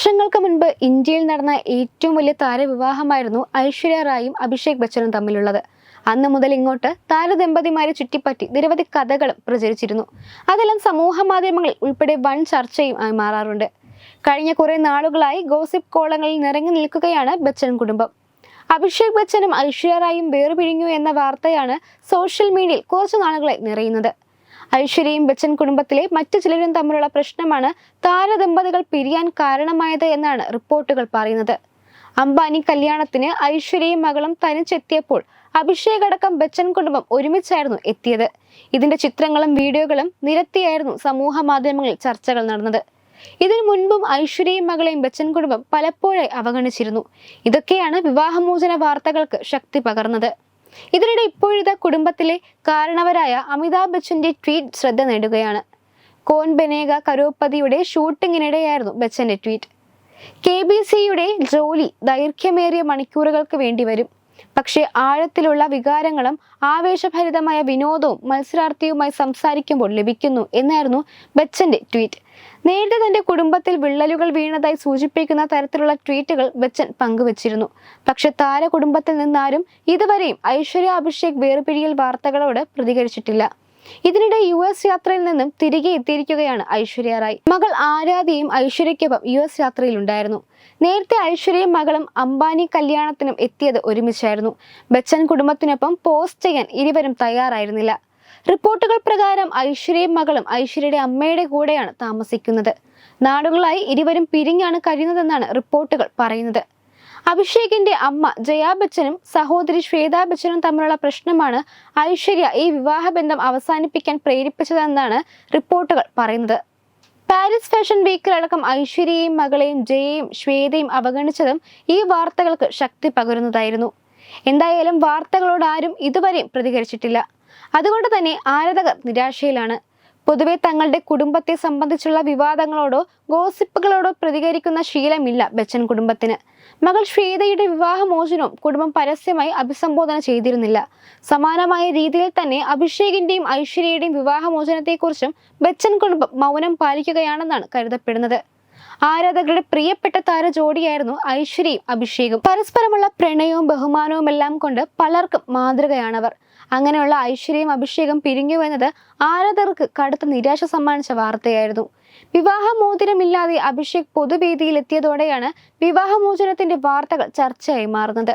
നാളുകൾക്ക് മുൻപ് ഇന്ത്യയിൽ നടന്ന ഏറ്റവും വലിയ താരവിവാഹമായിരുന്നു ഐശ്വര്യ റായും അഭിഷേക് ബച്ചനും തമ്മിലുള്ളത്. അന്ന് മുതൽ ഇങ്ങോട്ട് താരദമ്പതിമാരെ ചുറ്റിപ്പറ്റി നിരവധി കഥകളും പ്രചരിച്ചിരുന്നു. അതെല്ലാം സമൂഹ മാധ്യമങ്ങളിൽ ഉൾപ്പെടെ വൻ ചർച്ചയും ആയി മാറാറുണ്ട്. കഴിഞ്ഞ കുറെ നാളുകളായി ഗോസിപ്പ് കോളങ്ങളിൽ നിറങ്ങി നിൽക്കുകയാണ് ബച്ചൻ കുടുംബം. അഭിഷേക് ബച്ചനും ഐശ്വര്യ റായും വേർപിരിഞ്ഞു എന്ന വാർത്തയാണ് സോഷ്യൽ മീഡിയയിൽ കുറച്ചു നാളുകളായി നിറയുന്നത്. ഐശ്വര്യയും ബച്ചൻ കുടുംബത്തിലെ മറ്റു ചിലരും തമ്മിലുള്ള പ്രശ്നമാണ് താരദമ്പതികൾ പിരിയാൻ കാരണമായത് എന്നാണ് റിപ്പോർട്ടുകൾ പറയുന്നത്. അംബാനി കല്യാണത്തിന് ഐശ്വര്യയും മകളും തനിച്ചെത്തിയപ്പോൾ അഭിഷേക് അടക്കം ബച്ചൻ കുടുംബം ഒരുമിച്ചായിരുന്നു എത്തിയത്. ഇതിന്റെ ചിത്രങ്ങളും വീഡിയോകളും നിരത്തിയായിരുന്നു സമൂഹ മാധ്യമങ്ങളിൽ ചർച്ചകൾ നടന്നത്. ഇതിനു മുൻപും ഐശ്വര്യയും മകളെയും ബച്ചൻ കുടുംബം പലപ്പോഴായി അവഗണിച്ചിരുന്നു. ഇതൊക്കെയാണ് വിവാഹമോചന വാർത്തകൾക്ക് ശക്തി പകർന്നത്. ഇതിനിടെ ഇപ്പോഴത്തെ കുടുംബത്തിലെ കാരണവരായ അമിതാഭ് ബച്ചന്റെ ട്വീറ്റ് ശ്രദ്ധ നേടുകയാണ്. കോൻ ബനേഗ കരോപ്പതിയുടെ ഷൂട്ടിങ്ങിനിടെയായിരുന്നു ബച്ചന്റെ ട്വീറ്റ്. കെ ബി സിയുടെ ജോലി ദൈർഘ്യമേറിയ മണിക്കൂറുകൾക്ക് വേണ്ടി വരും. പക്ഷേ ആഴത്തിലുള്ള വികാരങ്ങളും ആവേശഭരിതമായ വിനോദവും മത്സരാർത്ഥിയുമായി സംസാരിക്കുമ്പോൾ ലഭിക്കുന്നു എന്നായിരുന്നു ബച്ചന്റെ ട്വീറ്റ്. നേരത്തെ തന്റെ കുടുംബത്തിൽ വിള്ളലുകൾ വീണതായി സൂചിപ്പിക്കുന്ന തരത്തിലുള്ള ട്വീറ്റുകൾ ബച്ചൻ പങ്കുവച്ചിരുന്നു. പക്ഷെ താര കുടുംബത്തിൽ നിന്നാരും ഇതുവരെയും ഐശ്വര്യ അഭിഷേക് വേർപിരിയൽ വാർത്തകളോട് പ്രതികരിച്ചിട്ടില്ല. ഇതിനിടെ യു എസ് യാത്രയിൽ നിന്നും തിരികെ എത്തിയിരിക്കുകയാണ് ഐശ്വര്യ റായ്. മകൾ ആരാധ്യയും ഐശ്വര്യയ്ക്കൊപ്പം യു എസ് യാത്രയിലുണ്ടായിരുന്നു. നേരത്തെ ഐശ്വര്യയും മകളും അംബാനി കല്യാണത്തിനും എത്തിയത് ഒരുമിച്ചായിരുന്നു. ബച്ചൻ കുടുംബത്തിനൊപ്പം പോസ്റ്റ് ചെയ്യാൻ ഇരുവരും തയ്യാറായിരുന്നില്ല. റിപ്പോർട്ടുകൾ പ്രകാരം ഐശ്വര്യയും മകളും ഐശ്വര്യയുടെ അമ്മയുടെ കൂടെയാണ് താമസിക്കുന്നത്. നാടുകളായി ഇരുവരും പിരിഞ്ഞാണ് കഴിയുന്നതെന്നാണ് റിപ്പോർട്ടുകൾ പറയുന്നത്. അഭിഷേകിന്റെ അമ്മ ജയാ ബച്ചനും സഹോദരി ശ്വേതാ ബച്ചനും തമ്മിലുള്ള പ്രശ്നമാണ് ഐശ്വര്യ ഈ വിവാഹബന്ധം അവസാനിപ്പിക്കാൻ പ്രേരിപ്പിച്ചതെന്നാണ് റിപ്പോർട്ടുകൾ പറയുന്നത്. പാരീസ് ഫാഷൻ വീക്കിലടക്കം ഐശ്വര്യയും മകളെയും ജയയും ശ്വേതയും അവഗണിച്ചതും ഈ വാർത്തകൾക്ക് ശക്തി പകരുന്നതായിരുന്നു. എന്തായാലും വാർത്തകളോട് ആരും ഇതുവരെയും പ്രതികരിച്ചിട്ടില്ല. അതുകൊണ്ട് തന്നെ ആരാധകർ നിരാശയിലാണ്. പൊതുവെ തങ്ങളുടെ കുടുംബത്തെ സംബന്ധിച്ചുള്ള വിവാദങ്ങളോടോ ഗോസിപ്പുകളോടോ പ്രതികരിക്കുന്ന ശീലമില്ല ബച്ചൻ കുടുംബത്തിന്. മകൾ ശ്വേതയുടെ വിവാഹമോചനവും കുടുംബം പരസ്യമായി അഭിസംബോധന ചെയ്തിരുന്നില്ല. സമാനമായ രീതിയിൽ തന്നെ അഭിഷേകിന്റെയും ഐശ്വര്യയുടെയും വിവാഹമോചനത്തെക്കുറിച്ചും ബച്ചൻ കുടുംബം മൗനം പാലിക്കുകയാണെന്നാണ് കരുതപ്പെടുന്നത്. ആരാധകരുടെ പ്രിയപ്പെട്ട താര ജോഡിയായിരുന്നു ഐശ്വര്യയും അഭിഷേകും. പരസ്പരമുള്ള പ്രണയവും ബഹുമാനവും എല്ലാം കൊണ്ട് പലർക്കും മാതൃകയാണവർ. അങ്ങനെയുള്ള ഐശ്വര്യയും അഭിഷേകം പിരിഞ്ഞുവെന്നത് ആരാധകർക്ക് കടുത്ത നിരാശ സമ്മാനിച്ച വാർത്തയായിരുന്നു. വിവാഹമോചനമില്ലാതെ അഭിഷേക് പൊതുവേദിയിൽ എത്തിയതോടെയാണ് വിവാഹമോചനത്തിന്റെ വാർത്തകൾ ചർച്ചയായി മാറുന്നത്.